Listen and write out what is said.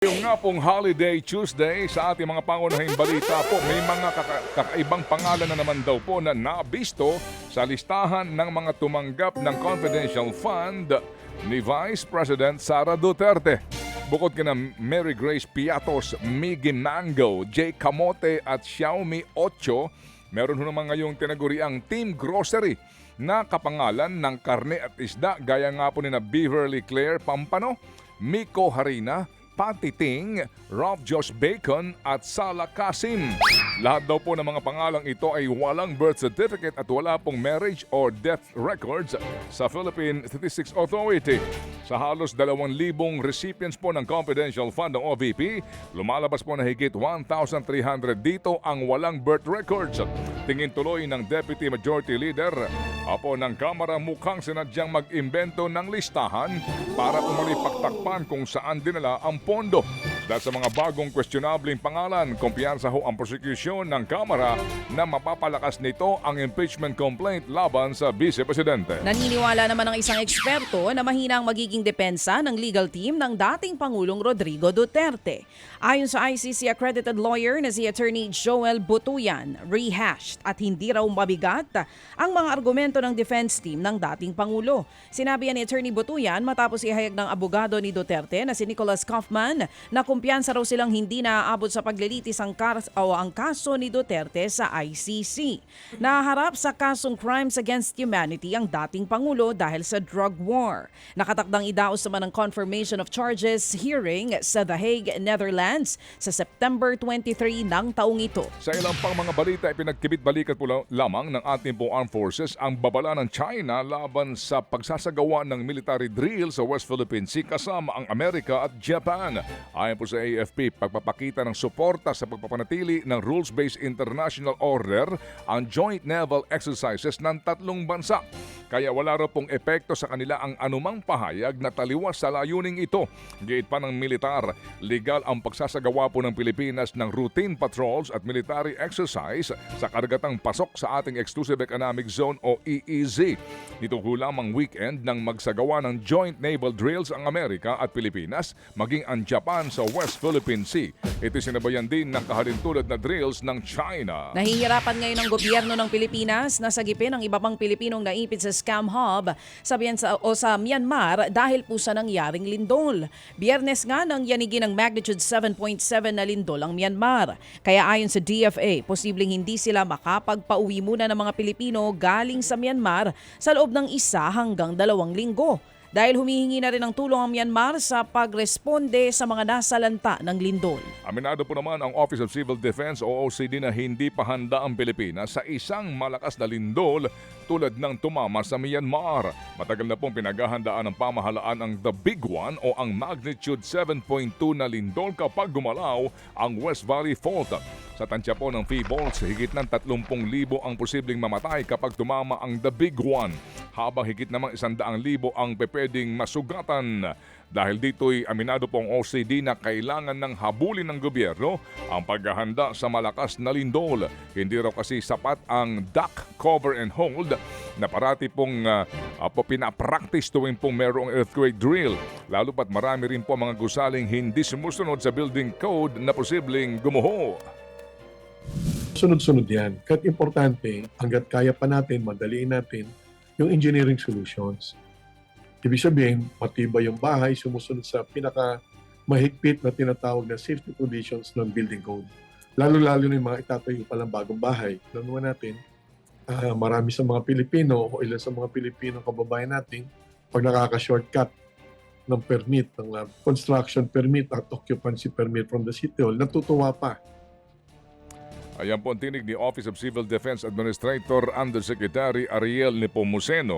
Yung nga pong Holiday Tuesday sa ating mga pangunahing balita po, may mga kaka- kakaibang pangalan na naman daw po na nabisto sa listahan ng mga tumanggap ng confidential fund ni Vice President Sara Duterte. Bukod kina Mary Grace Piatos, Miggy Mango, Jay Camote at Xiaomi 8, meron ho naman ngayong tinaguriang Team Grocery na kapangalan ng karne at isda gaya nga po ni na Beverly Claire Pampano, Miko Harina, Patty Ting, Ralph Josh Bacon at Sala Kasim. Lahat daw po ng mga pangalang ito ay walang birth certificate at wala pong marriage or death records sa Philippine Statistics Authority. Sa halos 2,000 recipients po ng confidential fund ng OVP, lumalabas po na higit 1,300 dito ang walang birth records. Tingin tuloy ng Deputy Majority Leader Apo ng Kamara mukhang sinadyang mag-imbento ng listahan para umali pagtakpan kung saan dinala ang pondo. Dahil sa mga bagong questionabling pangalan, kumpiyansa ho ang prosecution ng Kamara na mapapalakas nito ang impeachment complaint laban sa Vice Presidente. Naniniwala naman ang isang eksperto na mahina ang magiging depensa ng legal team ng dating Pangulong Rodrigo Duterte. Ayon sa ICC accredited lawyer na si Attorney Joel Butuyan, rehashed at hindi raw mabigat ang mga argumento ng defense team ng dating Pangulo. Sinabi ni Attorney Butuyan matapos ihayag ng abogado ni Duterte na si Nicholas Kaufman na kumpiyansa raw silang hindi naaabot sa paglilitis ang, kas- o ang kaso ni Duterte sa ICC. Naharap sa kasong crimes against humanity ang dating Pangulo dahil sa drug war. Nakatakdang idaos naman ang confirmation of charges hearing sa The Hague, Netherlands sa September 23 ng taong ito. Sa ilang pang mga balita, ipinagkibit-balikat po la- lamang ng ating pong armed forces ang babala ng China laban sa pagsasagawa ng military drill sa West Philippine Sea kasama ang Amerika at Japan. Ayon po sa AFP, pagpapakita ng suporta sa pagpapanatili ng rules-based international order ang joint naval exercises ng tatlong bansa. Kaya wala raw pong epekto sa kanila ang anumang pahayag na taliwas sa layuning ito. Gate pa ng militar, legal ang pagsasagawa po ng Pilipinas ng routine patrols at military exercise sa kargatang pasok sa ating Exclusive Economic Zone o EEZ. Nito ho lamang weekend nang magsagawa ng joint naval drills ang Amerika at Pilipinas maging ang Japan sa West Philippine Sea. Ito sinabayan din ng kahalintulad na drills ng China. Nahihirapan ngayon ang gobyerno ng Pilipinas na sagipin ang iba pang Pilipinong naipit sa scam hub sabihan sa, o sa Myanmar dahil po sa nangyaring lindol. Biyernes nga nang yanigin ng magnitude 7.7 na lindol ang Myanmar. Kaya ayon sa DFA, posibleng hindi sila makapagpauwi muna ng mga Pilipino galing sa Myanmar sa loob ng isa hanggang dalawang linggo. Dahil humihingi na rin ng tulong ang Myanmar sa pagresponde sa mga nasalanta ng lindol. Aminado po naman ang Office of Civil Defense o OCD na hindi pa handa ang Pilipinas sa isang malakas na lindol tulad ng tumama sa Myanmar. Matagal na pong pinaghahandaan ng pamahalaan ang The Big One o ang magnitude 7.2 na lindol kapag gumalaw ang West Valley Fault. Sa tansya po ng Feebles, higit ng 30,000 ang posibleng mamatay kapag tumama ang The Big One. Habang higit namang 100,000 ang pepeding masugatan. Dahil dito'y aminado pong OCD na kailangan ng habulin ng gobyerno ang paghahanda sa malakas na lindol. Hindi raw kasi sapat ang duck cover and hold na parati pong uh, po pinapractice tuwing pong merong earthquake drill. Lalo pat marami rin po mga gusaling hindi sumusunod sa building code na posibleng gumuho. Sunod-sunod yan. Kahit importante, hanggat kaya pa natin, madaliin natin yung engineering solutions. Ibig sabihin, matibay yung bahay, sumusunod sa pinaka mahigpit na tinatawag na safety conditions ng building code. Lalo-lalo na yung mga itatayo pa lang bagong bahay. Alam natin, ah, marami sa mga Pilipino o ilan sa mga Pilipino kababayan natin, pag nakaka-shortcut ng permit, ng ah, construction permit at occupancy permit from the city hall, natutuwa pa. Ayan po ang tinig ni Office of Civil Defense Administrator Undersecretary Ariel Nepomuceno.